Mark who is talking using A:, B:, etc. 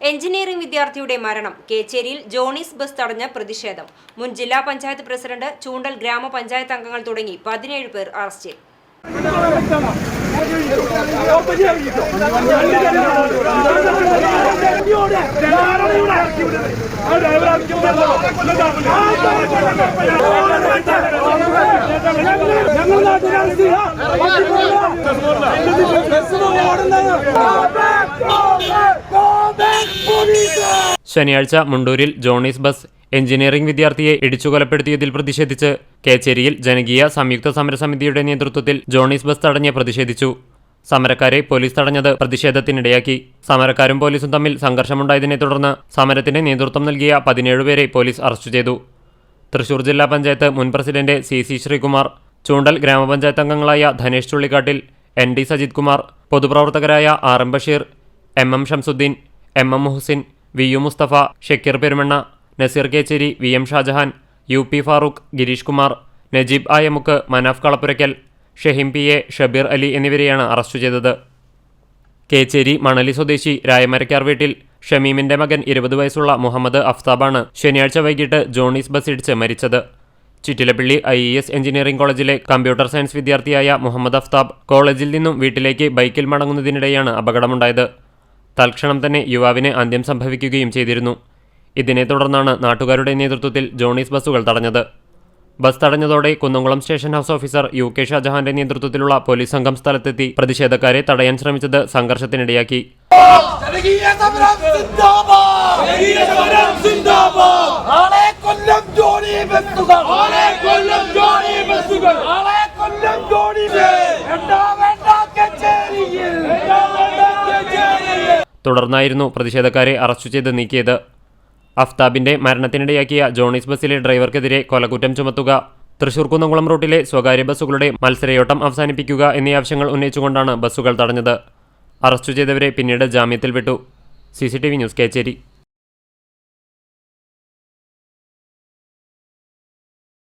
A: Engineering വിദ്യാർത്ഥിയുടെ മരണം. കേച്ചേരിയിൽ Jonees bus തടഞ്ഞ പ്രതിഷേധം. മുൻ ജില്ലാ പഞ്ചായത്ത് പ്രസിഡന്റ് ചൂണ്ടൽ ഗ്രാമപഞ്ചായത്ത് അംഗങ്ങൾ തുടങ്ങി പതിനേഴ് പേർ അറസ്റ്റിൽ
B: ഞങ്ങൾ
C: ശനിയാഴ്ച മുണ്ടൂരിൽ ജോണീസ് ബസ് എഞ്ചിനീയറിംഗ് വിദ്യാർത്ഥിയെ ഇടിച്ചു കൊലപ്പെടുത്തിയതിൽ പ്രതിഷേധിച്ച് കേച്ചേരിയിൽ ജനകീയ സംയുക്ത സമരസമിതിയുടെ നേതൃത്വത്തിൽ ജോണീസ് ബസ് തടഞ്ഞ് പ്രതിഷേധിച്ചു. സമരക്കാരെ പോലീസ് തടഞ്ഞത് പ്രതിഷേധത്തിനിടയാക്കി. സമരക്കാരും പോലീസും തമ്മിൽ സംഘർഷമുണ്ടായതിനെ തുടർന്ന് സമരത്തിന് നേതൃത്വം നൽകിയ പതിനേഴ് പേരെ പോലീസ് അറസ്റ്റ് ചെയ്തു. തൃശൂർ ജില്ലാ പഞ്ചായത്ത് മുൻ president C C Sreekumar Choondal ഗ്രാമപഞ്ചായത്ത് അംഗങ്ങളായ Dhanesh ചുള്ളിക്കാട്ടിൽ N D Sajith Kumar പൊതുപ്രവർത്തകരായ R M Basheer M M Shamsuddin M M Muhsin V U Musthafa Shakeer Perumanna Naseer Kechery V M Shajahan U P Farooq Girish Kumar Najeeb Ayamukku Manaf Kalappurakkal Shaheem P A Shabeer Ali എന്നിവരെയാണ് arrest ചെയ്തത്. കേച്ചേരി മണലി സ്വദേശി രായമരക്കാർ വീട്ടിൽ ഷമീമിന്റെ മകൻ ഇരുപത് വയസ്സുള്ള മുഹമ്മദ് അഫ്താബാണ് ശനിയാഴ്ച വൈകിട്ട് Jonees bus ഇടിച്ച് മരിച്ചത്. Chittilappilly I E S engineering കോളേജിലെ കമ്പ്യൂട്ടർ സയൻസ് വിദ്യാർത്ഥിയായ മുഹമ്മദ് അഫ്താബ് കോളേജിൽ നിന്നും വീട്ടിലേക്ക് ബൈക്കിൽ മടങ്ങുന്നതിനിടെയാണ് അപകടമുണ്ടായത്. തൽക്ഷണം തന്നെ യുവാവിന് അന്ത്യം സംഭവിക്കുകയും ചെയ്തിരുന്നു. ഇതിനെ തുടർന്നാണ് നാട്ടുകാരുടെ നേതൃത്വത്തിൽ ജോണീസ് ബസ്സുകൾ തടഞ്ഞത്. Bus തടഞ്ഞതോടെ Kunnamkulam station house officer U K ഷാജഹാന്റെ നേതൃത്വത്തിലുള്ള പോലീസ് സംഘം സ്ഥലത്തെത്തി പ്രതിഷേധക്കാരെ തടയാൻ ശ്രമിച്ചത് സംഘർഷത്തിനിടയാക്കി.
B: ജോണി ബസ്സുകൾ.
C: തുടർന്നായിരുന്നു പ്രതിഷേധക്കാരെ അറസ്റ്റ് ചെയ്ത് നീക്കിയത്. അഫ്താബിന്റെ മരണത്തിനിടയാക്കിയ ജോണീസ് ബസ്സിലെ ഡ്രൈവർക്കെതിരെ കൊലകുറ്റം ചുമത്തുക തൃശൂർ കുന്നംകുളം റൂട്ടിലെ സ്വകാര്യ ബസ്സുകളുടെ മത്സരയോട്ടം അവസാനിപ്പിക്കുക എന്നീ ആവശ്യങ്ങൾ ഉന്നയിച്ചുകൊണ്ടാണ് ബസ്സുകൾ തടഞ്ഞത്. അറസ്റ്റ് ചെയ്തവരെ പിന്നീട് ജാമ്യത്തിൽ വിട്ടു. C news Kechery.